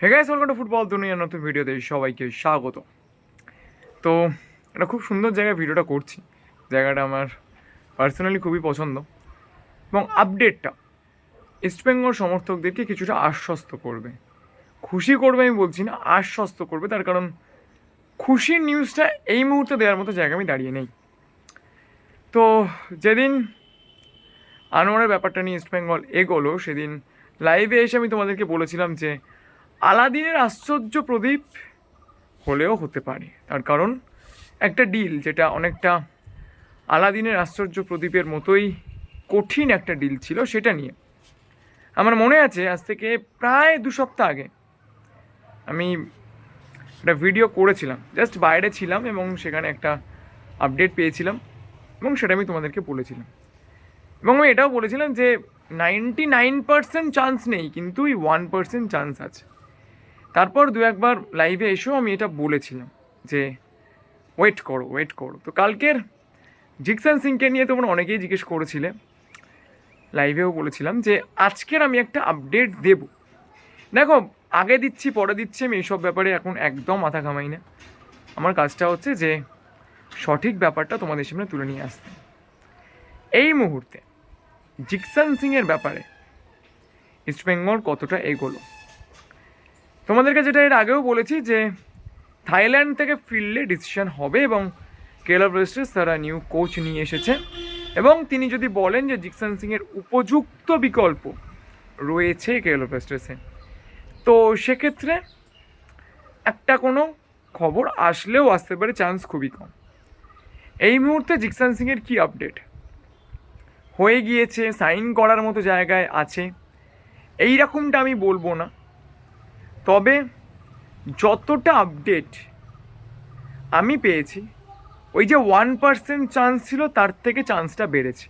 Hey guys welcome to football দুনিয়ার নতুন ভিডিওতে সবাইকে স্বাগত। তো এটা খুব সুন্দর জায়গায় ভিডিওটা করছি। জায়গাটা আমার পার্সোনালি খুবই পছন্দ। এবং আপডেটটা ইস্টবেঙ্গল সমর্থকদেরকে কিছুটা আশ্বস্ত করবে। খুশি করবে আমি বলছি না, আশ্বস্ত করবে, তার কারণ খুশির নিউজটা এই মুহূর্তে দেওয়ার মতো জায়গা আমি দাঁড়িয়ে নেই। তো যেদিন আনোয়ারের ব্যাপারটা নিয়ে ইস্টবেঙ্গল এগোলো, সেদিন লাইভে এসে আমি তোমাদেরকে বলেছিলাম যে আলাদিনের আশ্চর্য প্রদীপ হলেও হতে পারে। তার কারণ, একটা ডিল যেটা অনেকটা আলাদিনের আশ্চর্য প্রদীপের মতোই কঠিন একটা ডিল ছিল সেটা নিয়ে। আমার মনে আছে, আজ থেকে প্রায় দু সপ্তাহ আগে আমি একটা ভিডিও করেছিলাম। জাস্ট বাইরে ছিলাম এবং সেখানে একটা আপডেট পেয়েছিলাম এবং সেটা আমি তোমাদেরকে বলেছিলাম। এবং আমি এটাও বলেছিলাম যে নাইনটি নাইন পার্সেন্ট চান্স নেই, কিন্তু ওই ওয়ান পার্সেন্ট চান্স আছে। তারপর দু একবার লাইভে এসেও আমি এটা বলেছিলাম যে ওয়েট করো ওয়েট করো। তো কালকের জিকসান সিংকে নিয়ে তোমরা অনেকেই জিজ্ঞেস করেছিলে। লাইভেও বলেছিলাম যে, আজকের আমি একটা আপডেট দেব। দেখো, আগে দিচ্ছি, পরে দিচ্ছি, আমি এইসব ব্যাপারে এখন একদম মাথা ঘামাই না। আমার কাজটা হচ্ছে যে, সঠিক ব্যাপারটা তোমাদের সামনে তুলে নিয়ে আসতে। এই মুহূর্তে জিকসান সিংয়ের ব্যাপারে ইস্টবেঙ্গল কতটা এগোলো? তোমাদেরকে যেটা এর আগেও বলেছি যে থাইল্যান্ড থেকে ফিরলে ডিসিশন হবে এবং কেরলা ব্লাস্টার্স তারা নিউ কোচ নিয়ে এসেছে। এবং তিনি যদি বলেন যে জিকসান সিংয়ের উপযুক্ত বিকল্প রয়েছে কেরলা ব্লাস্টার্সে তো সেক্ষেত্রে একটা কোনো খবর আসলেও আসতে পারে, চান্স খুবই কম। এই মুহূর্তে জিকসান সিংয়ের কী আপডেট? হয়ে গিয়েছে, সাইন করার মতো জায়গায় আছে। এই রকমটা আমি বলব না। তবে যতটা আপডেট আমি পেয়েছি, ওই যে ওয়ান পার্সেন্ট চান্স ছিল, তার থেকে চান্সটা বেড়েছে।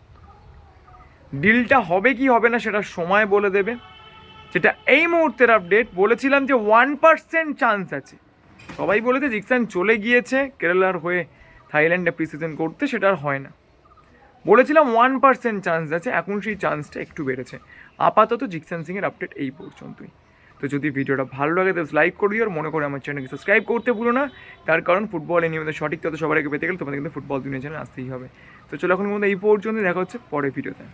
ডিলটা হবে কি হবে না সেটা সময় বলে দেবে। যেটা এই মুহূর্তের আপডেট বলেছিলাম যে ওয়ান পার্সেন্ট চান্স আছে। সবাই বলেছে জিকসান চলে গিয়েছে, কেরালার হয়ে থাইল্যান্ডে প্রিসিজন করতে, সেটা আর হয় না। বলেছিলাম ওয়ান পার্সেন্ট চান্স আছে, এখন সেই চান্সটা একটু বেড়েছে। আপাতত জিকসান সিংয়ের আপডেট এই পর্যন্তই। তো যদি ভিডিওটা ভালো লাগে তো লাইক করে দিও আর মনে করে আমার চ্যানেলকে সাবস্ক্রাইব করতে ভুলো না। তার কারণ ফুটবল নিয়মিত সঠিক তথ্য সবার আগে পেতে গেলে তোমাদের কিন্তু ফুটবল দুনিয়া চ্যানেল আসতেই হবে। তো চলো এখন মধ্যে এই পর্যন্ত দেখা হচ্ছে পরের ভিডিওতে।